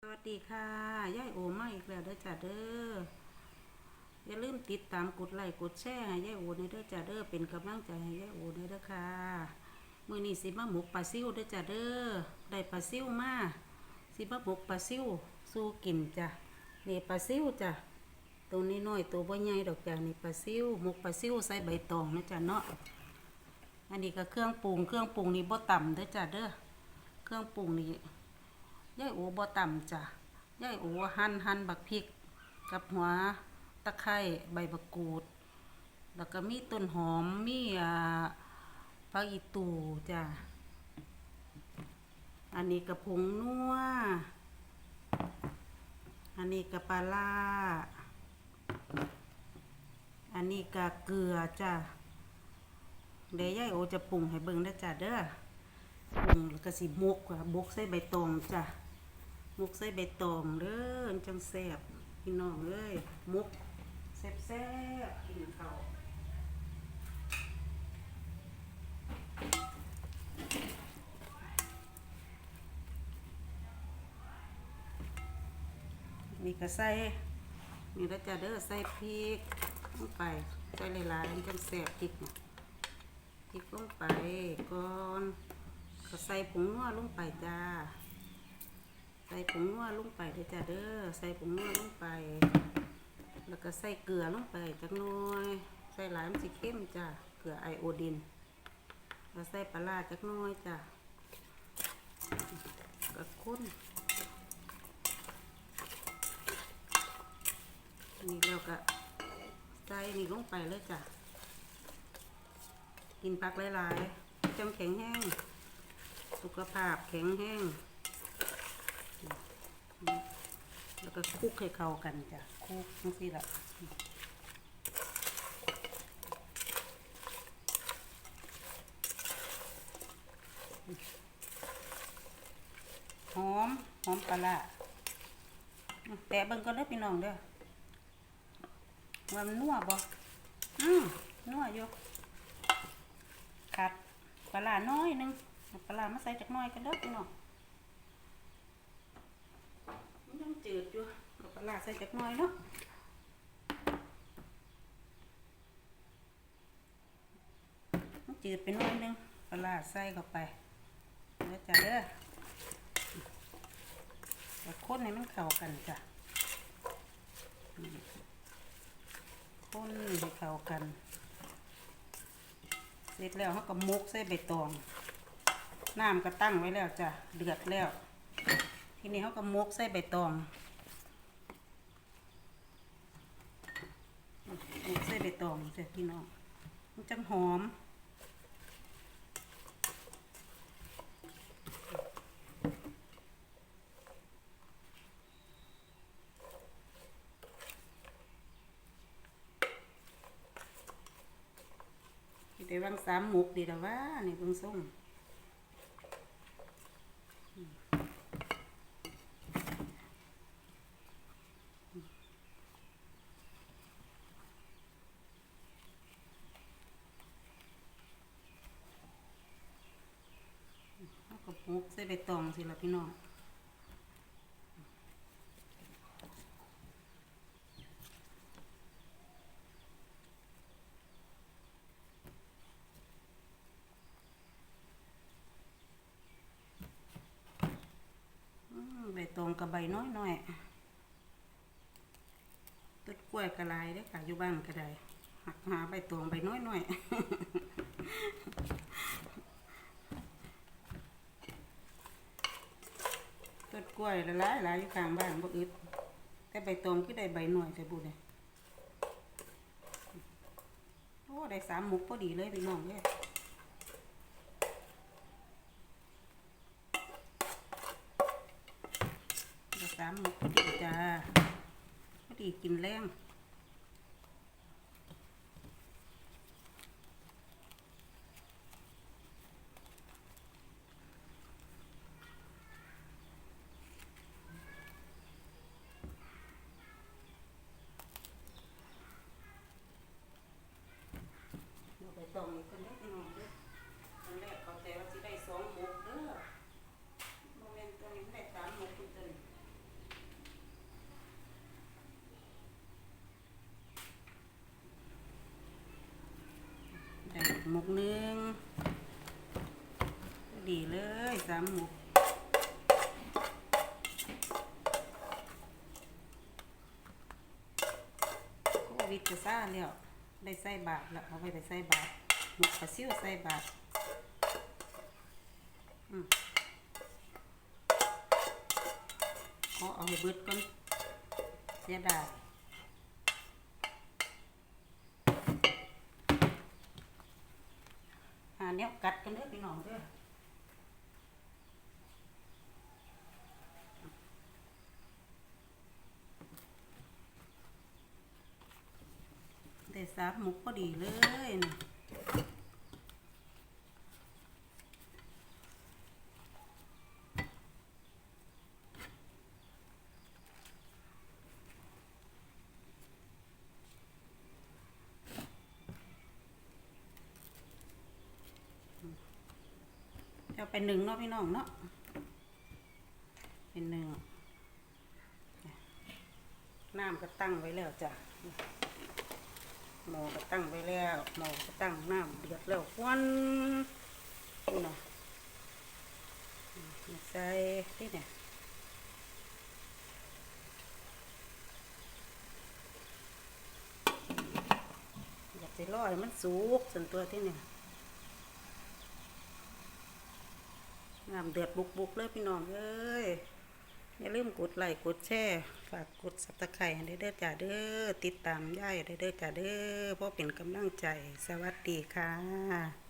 สวัสดีค่ะยายโอมาอีกแล้วเด้อจ้าเด้ออย่าลืมติดตามกดไลค์กดแชร์ให้ยายโอในเด้อจ้าเด้อเป็นกำลังใจให้ยายโอในเด้อค่ะมื้อนี้สิมาหมกปลาซิวเด้อจ้าเด้อได้ปลาซิวมาสิมาหมกปลาซิวสู้กินจ้ะนี่ปลาซิวจ้ะตัวนี้น้อยตัวบ่ใหญ่ดอกจ้ะนี่ปลาซิวหมกปลาซิวใส่ใบตองนะจ้ะเนาะอันนี้ก็เครื่องปรุงเครื่องปรุงนี่บ่ต่ำเด้อจ้าเด้อเครื่องปรุงนี่ ยายโอบ่ต่ำจ้ะยายโอหั่นหั่นบักพริก กับหัวตะไคร้ใบบักกูด แล้วก็มีต้นหอมมีอ่าผักอีตูจ้ะอันนี้กระผงนัวอันนี้กระปลาร้าอันนี้กะเกลือจ้ะเดี๋ยวยายโอจะปรุงให้เบิ่งได้จ้ะเด้อปรุงแล้วก็สิมกว่าบกใส่ใบตองจ้ะ มกใส่ใบตองเด้อจังแซ่บพี่น้องเอ้ยมกแซ่บแซ่บกินข้าวนี่ก็ใส่นี่แล้วจะเด้อใส่พริกลงไปใส่หลายๆจังแซ่บพริกเนี่ยพริกลงไปก่อนก็ใส่ผงนัวลงไปจ้า ใส่ผงนัวลงไปเด้อจ้าเด้อ ใส่ผงนัวลงไป แล้วก็ใส่เกลือลงไปจักหน่อย ใส่หลายมันสิเข้มจ้าเกลือไอโอดิน แล้วใส่ปลาร้าจักหน่อยจ้าก็ข้นนี่แล้วก็ใส่นี่ลงไปเลยจ้ะ กินผักหลายๆจังแข็งแห้ง สุขภาพแข็งแห้ง แล้วก็คลุกให้เข้ากันจ้ะคลุกทั้งสี่ละหอม หอมปลาแตะเบิ่งก่อนเด้พี่น้องเด้อว่ามันนัวบ่อืมนัวอยู่ขาดปลาน้อยหนึงปลามาใส่จักน้อยกันเด้อพี่น้องมัน ยังจืดอยู่เอาปลาใส่จักน้อยเนาะมันจืดไปน้อยหนึงปลาใส่เข้าไปแล้วจ้ะเด้อแต่คนให้มันเข้ากันจ้ะคนให้เข้ากัน เสร็จแล้วเขาก็มุกใส่ใบตอง น้ำก็ตั้งไว้แล้วจ้ะ เดือดแล้ว ทีนี้เขาก็มกใส่ใบตองมกใส่ใบตองเสร็จพี่น้องมันจังหอมสิได้วางสามหมกดีแต่ว่านี่เบิ่งส่ง เอาก็หมกใส่ใบตองสิละพี่น้องใบตองกับใบน้อยน่อยต้นกล้วยกระลายได้ค่ะอยู่บ้านก็ได้หักหาใบตองใบน้อยน่อย ต้นกล้วยละลายหลายอยู่ข้างบ้านบ่อึดแต่ใบตองคือได้ใบหน่อยแต่บุญเลยโอ้ได้สามหมุกพอดีเลยพี่น้องเนี่ยได้สามหมกพอดีจ้าพอดีกินแรงเดี๋ยวไปตองกันได้พี่น้องเด้อตอนแรกเขาแต่ว่าสิได้สองหมกเด้อโมเมนต์ตัวนี้ได้สามหมกคุณเต้น หมกหนึ่งดีเลยสามหมกโควิดจะซ่าแล้วได้ใส่บาทแล้วเอาไปไปใส่บาทหมกปลาซิวใส่บาทอืมขอเอาให้เบิดก่อนเสียดาย หา เนี้ยกัดกันเด้อพี่น้องเด้อได้สามหมุกพอดีเลยนะ เอาเป็นหนึ่งเนาะพี่น้องเนาะเป็นหนึ่งน้ำก็ตั้งไว้แล้วจ้ะหม้อก็ตั้งไว้แล้วหม้อก็ตั้งน้ำเดือดแล้วควันนี่นะใส่ที่เนี่ยอยากจะรอให้มันสุกส่วนตัวที่เนี่ย น้ำเดือดบุกๆเลยพี่น้องเอ้ยอย่าลืมกดไลค์กดแชร์ฝากกดสับตะไคร้ให้ได้เด้อจ้าเด้อติดตามย่ายได้เด้อจ้าเด้อเพราะเป็นกำลังใจสวัสดีค่ะ